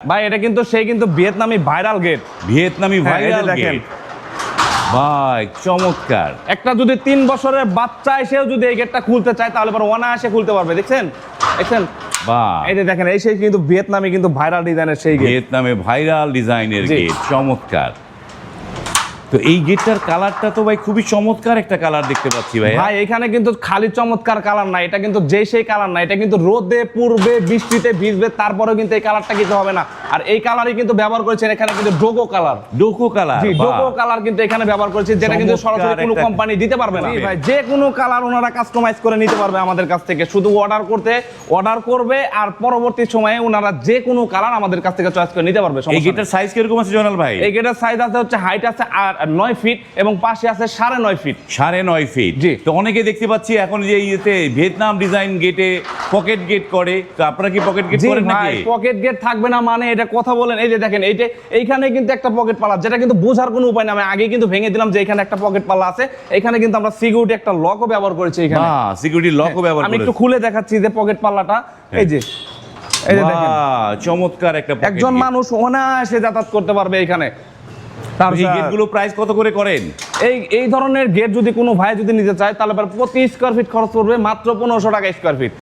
ভাই এটা কিন্তু সেই কিন্তু ভিয়েতনামি ভাইরাল গেট। ভিয়েতনামি হ্যাঁ, ভাইরাল দেখেন। গেট। ভাই চমৎকার। একটা যদি তিন বছরের বাচ্চা এসেও যদি এই গেটটা খুলতে চায় তাহলে পর অনায়াসে খুলতে পারবে দেখছেন? দেখছেন? বাহ। এই যে দেখেন এই সেই কিন্তু ভিয়েতনামি কিন্তু ভাইরাল ডিজাইনের সেই গেট। ভিয়েতনামে ভাইরাল ডিজাইনের। গেট চমৎকার। তো এই গেটটার কালারটা তো ভাই খুবই চমৎকার একটা কালার দেখতে পাচ্ছি ভাই ভাই, এখানে কিন্তু খালি চমৎকার কালার না, এটা কিন্তু যে সেই কালার না, এটা কিন্তু রোদে, পূর্বে বৃষ্টিতে ভিজবে, তারপরেও কিন্তু এই কালারটা কিন্তু হবে না। আর এই কালারই কিন্তু ব্যবহার করেছেন এখানে কিন্তু ডোগো কালার ডোকো কালার জি ডোকো কালার কিন্তু এখানে ব্যবহার করেছে যেটা কিন্তু সরাসরি কোনো কোম্পানি দিতে পারবে না। ভাই। যে কোনো কালার ওনারা কাস্টমাইজ করে নিতে পারবে আমাদের কাছ থেকে। শুধু অর্ডার করতে অর্ডার করবে আর পরবর্তী সময়ে ওনারা যে কোনো কালার আমাদের কাছ থেকে চয়েস করে নিতে পারবে এই। গেটটার সাইজ কীরকম আছে জনাল ভাই? এই গেটের সাইজ আছে হচ্ছে হাইট আছে আর নয় ফিট এবং পাশে আছে সাড়ে নয় ফিট সাড়ে নয় ফিট জি। তো অনেকে দেখতে পাচ্ছি এখন যে ইয়েতে ভিয়েতনাম ডিজাইন গেটে পকেট গেট করে। তো আপনারা কি পকেট গেট করেন নাকি? পকেট গেট থাকবে না মানে এটা কথা বলেন। এই যে দেখেন এইটা এইখানে কিন্তু একটা পকেট পালা যেটা কিন্তু বোঝার কোনো উপায় না। আমি আগে কিন্তু ভেঙে দিলাম যে এখানে একটা পকেট পালা আছে। এখানে কিন্তু আমরা সিকিউরিটি একটা লকও ব্যবহার করেছি এখানে। বাহ সিকিউরিটি লকও ব্যবহার আমি একটু খুলে দেখাচ্ছি যে পকেট পাল্লাটা এই যে এই যে দেখেন। চমৎকার একটা একজন। মানুষ অনায়াসে যাতায়াত করতে পারবে এখানে। তার এই গেটগুলো প্রাইস কত করে করেন? এই এই ধরনের গেট যদি কোনো ভাই যদি নিতে চায় তাহলে পরে প্রতি স্কোয়ার ফিট খরচ পড়বে মাত্র পনেরোশো টাকা স্কোয়ার ফিট